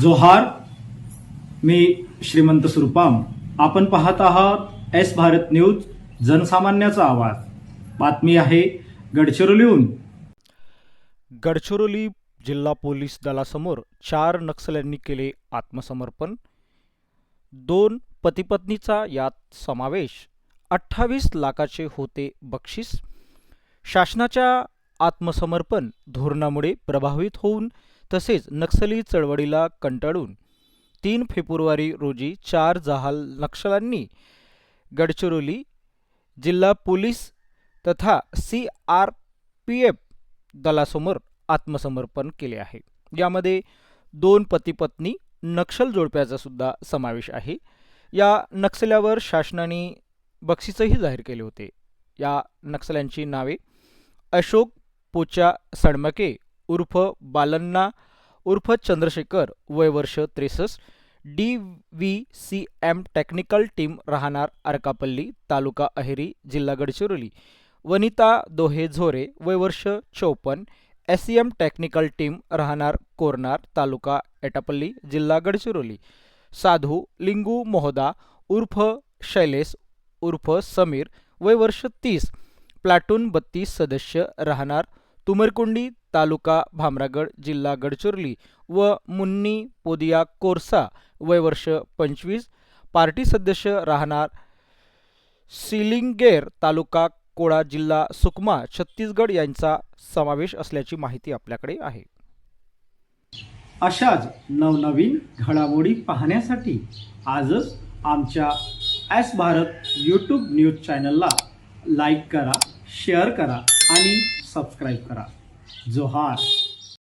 जोहार मी श्रीमंत सुरपाम. आपण पाहत आहात एस भारत न्यूज जनसामान्याचा आवाज. बातमी आहे गडचिरोलीहून गडचिरोली जिल्हा पोलीस दलासमोर चार नक्षल्यांनी केले आत्मसमर्पण. दोन पतीपत्नीचा यात समावेश. अठ्ठावीस लाखाचे होते बक्षीस. शासनाच्या आत्मसमर्पण धोरणामुळे प्रभावित होऊन तसेच नक्सली चळवळीला कंटाळून तीन फेब्रुवारी रोजी चार जहाल नक्षलांनी गडचिरोली जिल्हा पोलीस तथा सी आर पी एफ दलासमोर आत्मसमर्पण केले आहे. यामध्ये दोन पतीपत्नी नक्षल जोडप्याचा सुद्धा समावेश आहे. या नक्षल्यावर शासनाने बक्षीसही जाहीर केले होते. या नक्षल्यांची नावे अशोक पोचा सडमके उर्फ बालन्ना उर्फ चंद्रशेखर वय वर्ष त्रेसष्ट D V C M technical team राहणार अर्कापल्ली तालुका अहेरी जिल्हा गडचिरोली. वनिता दोहे झोरे वय वर्ष चौपन्न एस एम टेक्निकल टीम राहणार कोरनार तालुका एटापल्ली जिल्हा गडचिरोली. साधू लिंगू मोहदा उर्फ शैलेश उर्फ समीर वय वर्ष तीस प्लाटून बत्तीस सदस्य राहणार तुमरकुंडी तालुका भामरागड जिल्हा गडचिरोली व मुन्नी पोदिया कोरसा वय वर्ष पंचवीस. पार्टी सदस्य राहणार सिलिंगेर तालुका कोळा जिल्हा सुकमा छत्तीसगड यांचा समावेश असल्याची माहिती आपल्याकडे आहे. अशाच नवनवीन घडामोडी पाहण्यासाठी आजच आमच्या ॲस भारत यूट्यूब न्यूज चॅनलला लाईक करा शेअर करा आणि सबस्क्राईब करा. जोहार.